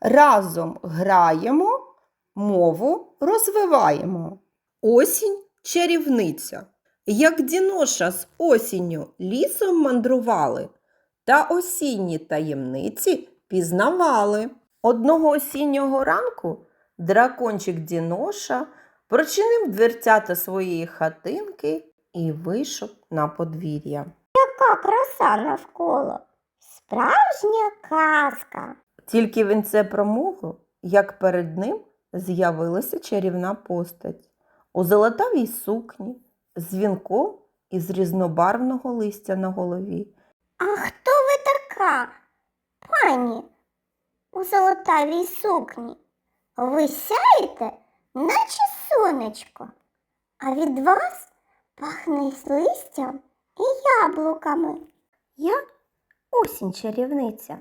Разом граємо, мову розвиваємо. Осінь чарівниця. Як діноша з осінню лісом мандрували, та осінні таємниці пізнавали. Одного осіннього ранку дракончик Діноша прочинив дверцята своєї хатинки і вийшов на подвір'я. Яка краса навколо. Справжня казка. Тільки він це промовив, як перед ним з'явилася чарівна постать у золотавій сукні, з вінком із різнобарвного листя на голові. А хто ви така, пані, у золотавій сукні? Ви сяєте, наче сонечко, а від вас пахне з листям і яблуками. Я осінь чарівниця.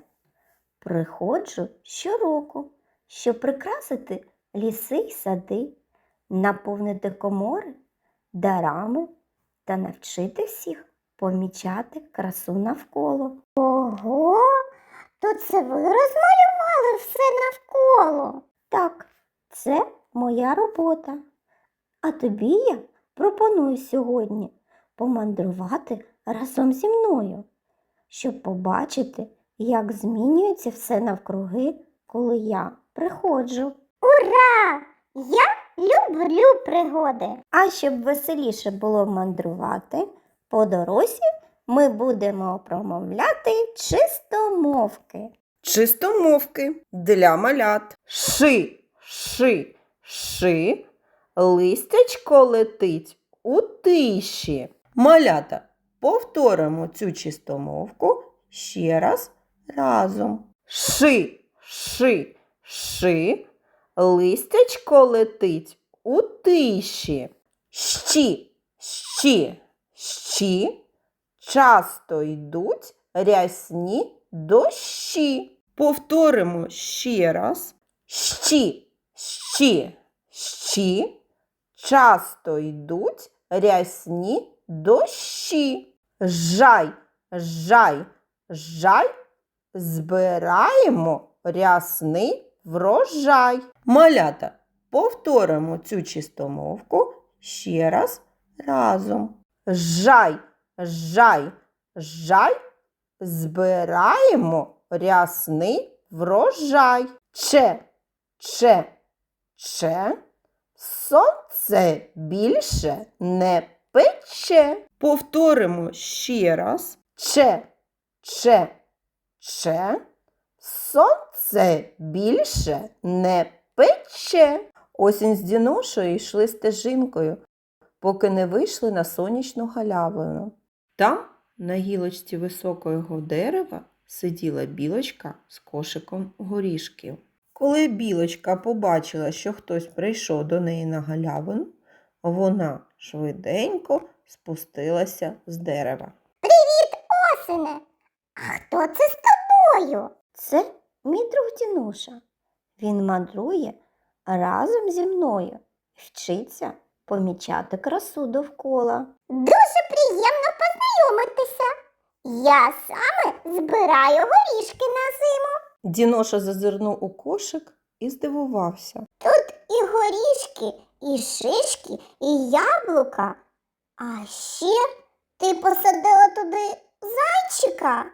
Приходжу щороку, щоб прикрасити ліси й сади, наповнити комори дарами та навчити всіх помічати красу навколо. Ого, то це ви розмалювали все навколо. Так, це моя робота. А тобі я пропоную сьогодні помандрувати разом зі мною, щоб побачити, як змінюється все навкруги, коли я приходжу. Ура! Я люблю пригоди. А щоб веселіше було мандрувати, по дорозі ми будемо промовляти чистомовки. Чистомовки для малят. Ши, ши, ши, листячко летить у тиші. Малята, повторимо цю чистомовку ще раз разом. Ши, ши, ши, листячко летить у тиші. Щі, щі, щі, часто йдуть рясні дощі. Повторимо ще раз. Щі, щі, щі, часто йдуть рясні дощі. Жай, жай, жай, збираємо рясний врожай. Малята, повторимо цю чистомовку ще раз разом. Жай, жай, жай, збираємо рясний врожай. Че, че, че, сонце більше не пече. Повторимо ще раз. Че, че, че, сонце більше не пече. Осінь з Діношою йшли стежинкою, поки не вийшли на сонячну галявину. Там, на гілочці високого дерева, сиділа білочка з кошиком горішків. Коли білочка побачила, що хтось прийшов до неї на галявину, вона швиденько спустилася з дерева. Осине, а хто це з тобою? Це мій друг Дінуша. Він мандрує разом зі мною, вчиться помічати красу довкола. Дуже приємно познайомитися. Я саме збираю горішки на зиму. Діноша зазирнув у кошик і здивувався. Тут і горішки, і шишки, і яблука. А ще ти посадила туди зайчика.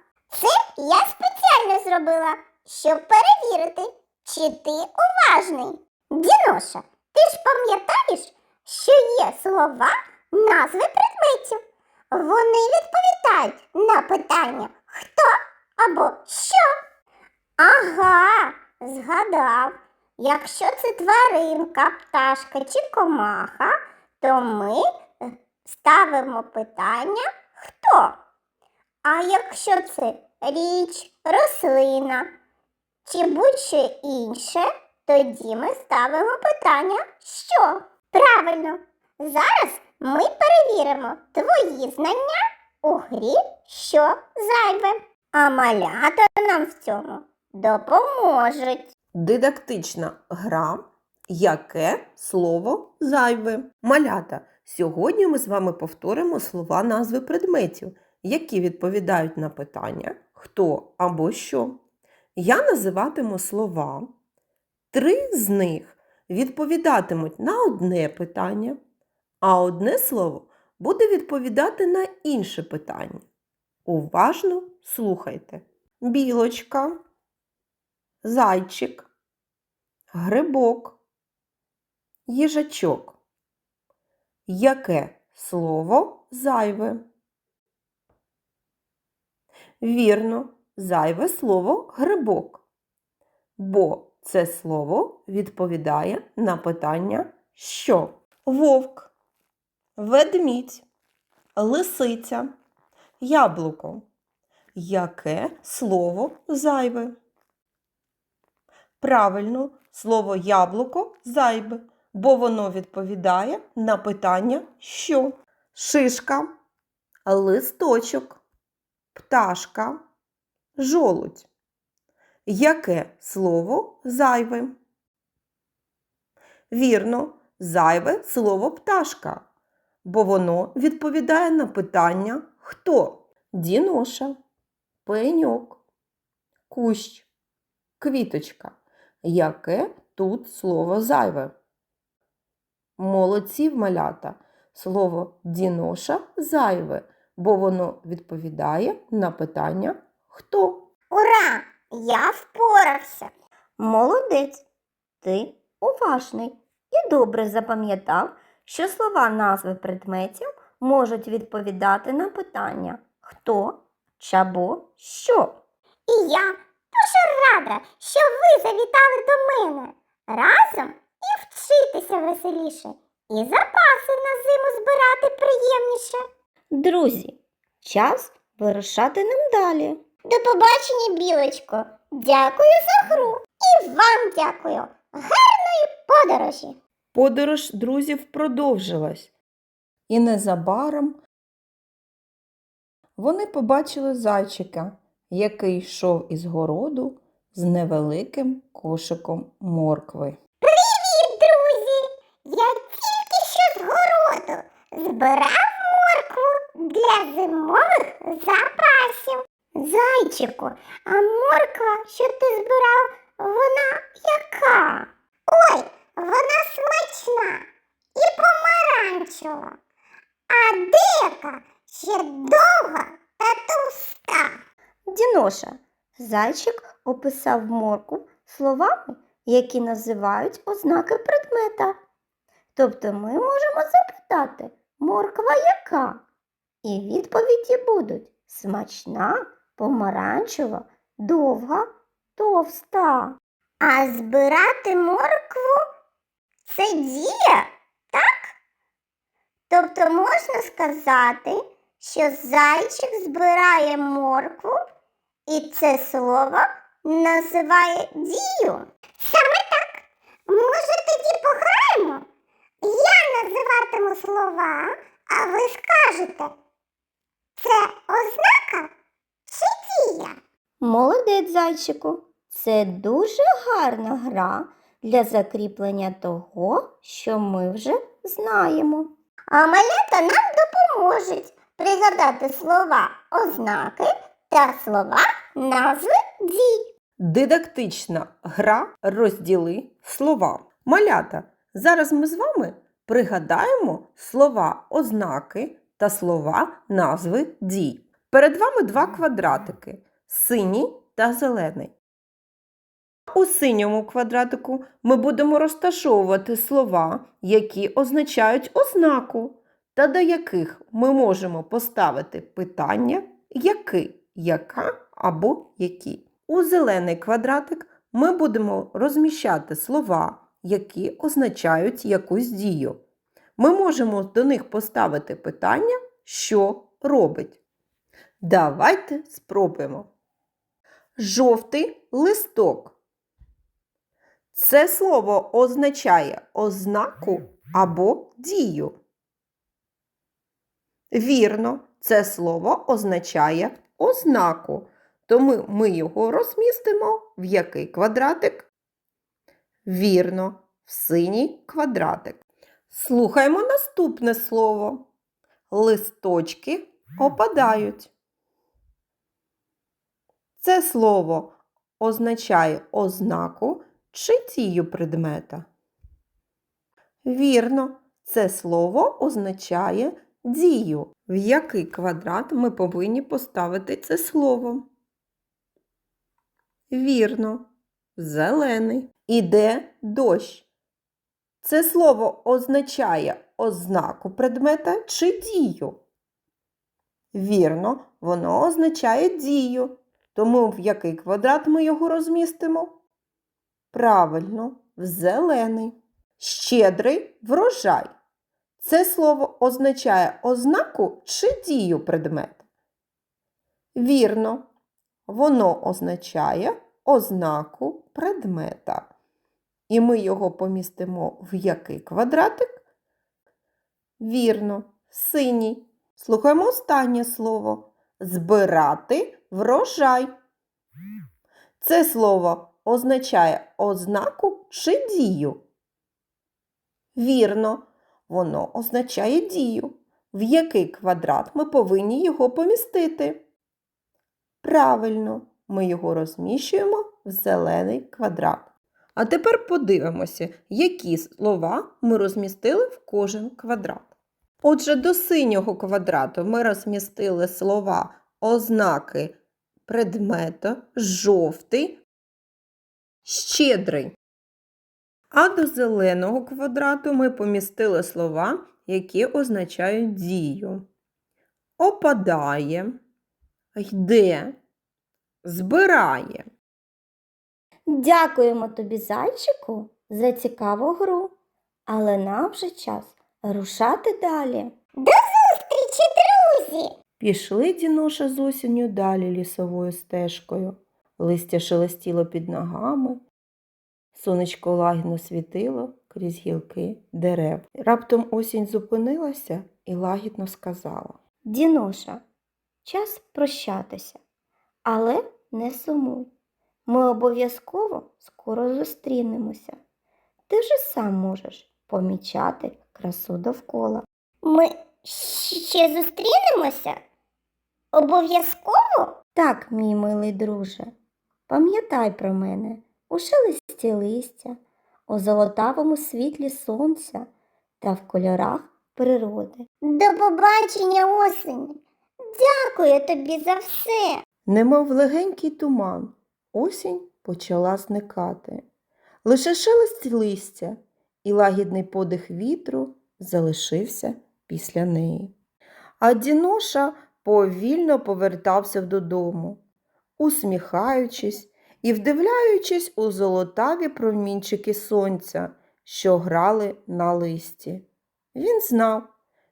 Це я спеціально зробила, щоб перевірити, чи ти уважний. Діноша, ти ж пам'ятаєш, що є слова, назви предметів. Вони відповідають на питання хто або що. Ага, згадав. Якщо це тваринка, пташка чи комаха, то ми ставимо питання хто. А якщо це річ, рослина чи будь-що інше, тоді ми ставимо питання що. Правильно, зараз ми перевіримо твої знання у грі що зайве. А малята нам в цьому допоможуть. Дидактична гра Яке слово зайве? Малята. Сьогодні ми з вами повторимо слова назви предметів, які відповідають на питання хто або що. Я називатиму слова. Три з них відповідатимуть на одне питання, а одне слово буде відповідати на інше питання. Уважно слухайте. Білочка, зайчик, грибок, їжачок. Яке слово зайве? Вірно, зайве слово грибок. Бо це слово відповідає на питання що? Вовк, ведмідь, лисиця, яблуко. Яке слово зайве? Правильно, слово яблуко зайве, бо воно відповідає на питання що? Шишка, листочок, пташка, жолудь. Яке слово зайве? Вірно, зайве слово пташка, бо воно відповідає на питання хто? Діноша, пеньок, кущ, квіточка. Яке тут слово зайве? Молодці малята. Слово діноша зайве, бо воно відповідає на питання хто? Ура! Я впорався. Молодець. Ти уважний і добре запам'ятав, що слова назви предметів можуть відповідати на питання хто, чабо, що. І я дуже рада, що ви завітали до мене разом і вчитися веселіше, і запаси на зиму збирати приємніше. Друзі, час вирушати нам далі. До побачення, білочко. Дякую за гру. І вам дякую. Гарної подорожі. Подорож друзів продовжилась, і незабаром вони побачили зайчика, який йшов із городу з невеликим кошиком моркви. Привіт, друзі! Я тільки що з городу збирав для зимових запасів. Зайчику, а морква, що ти збирав, вона яка? Ой, вона смачна і помаранчева, а дека ще довга та товста. Діноша, зайчик описав морку словами, які називають ознаки предмета. Тобто ми можемо запитати, морква яка? І відповіді будуть смачна, помаранчева, довга, товста. А збирати моркву це дія, так? Тобто можна сказати, що зайчик збирає моркву і це слово називає дію. Саме так. Може, тоді пограємо? Я називатиму слова, а ви скажете, це ознака чи дія? Молодець, зайчику. Це дуже гарна гра для закріплення того, що ми вже знаємо. А малята нам допоможуть пригадати слова ознаки та слова назви дій. Дидактична гра розділи слова. Малята, зараз ми з вами пригадаємо слова ознаки та слова назви дій. Перед вами два квадратики синій та зелений. У синьому квадратику ми будемо розташовувати слова, які означають ознаку, та до яких ми можемо поставити питання який, яка або які. У зелений квадратик ми будемо розміщати слова, які означають якусь дію. Ми можемо до них поставити питання, що робить. Давайте спробуємо. Жовтий листок. Це слово означає ознаку або дію. Вірно, це слово означає ознаку. Тому ми його розмістимо в який квадратик? Вірно, в синій квадратик. Слухаймо наступне слово. Листочки опадають. Це слово означає ознаку чи дію предмета? Вірно, це слово означає дію. В який квадрат ми повинні поставити це слово? Вірно, зелений. Іде дощ. Це слово означає ознаку предмета чи дію? Вірно, воно означає дію. Тому в який квадрат ми його розмістимо? Правильно, в зелений. Щедрий врожай. Це слово означає ознаку чи дію предмета? Вірно, воно означає ознаку предмета. І ми його помістимо в який квадратик? Вірно, синій. Слухаємо останнє слово. Збирати врожай. Це слово означає ознаку чи дію? Вірно, воно означає дію. В який квадрат ми повинні його помістити? Правильно, ми його розміщуємо в зелений квадрат. А тепер подивимося, які слова ми розмістили в кожен квадрат. Отже, до синього квадрату ми розмістили слова ознаки предмета, жовтий, щедрий. А до зеленого квадрату ми помістили слова, які означають дію. Опадає, йде, збирає. Дякуємо тобі, зайчику, за цікаву гру. Але нам вже час рушати далі. До зустрічі, друзі! Пішли Діноша з осінню далі лісовою стежкою. Листя шелестіло під ногами. Сонечко лагідно світило крізь гілки дерев. Раптом осінь зупинилася і лагідно сказала. Діноша, час прощатися, але не сумуй. Ми обов'язково скоро зустрінемося. Ти вже сам можеш помічати красу довкола. Ми ще зустрінемося? Обов'язково? Так, мій милий друже. Пам'ятай про мене у шелесті листя, у золотавому світлі сонця та в кольорах природи. До побачення, осені! Дякую тобі за все. Немов легенький туман, осінь почала зникати. Лише шелест листя і лагідний подих вітру залишився після неї. А Діноша повільно повертався додому, усміхаючись і вдивляючись у золотаві промінчики сонця, що грали на листі. Він знав,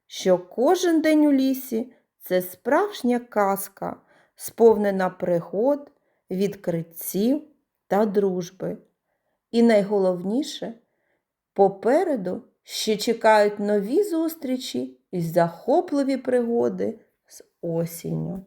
що кожен день у лісі це справжня казка, сповнена пригод, відкриттів та дружби. І найголовніше, попереду ще чекають нові зустрічі і захопливі пригоди з осінню.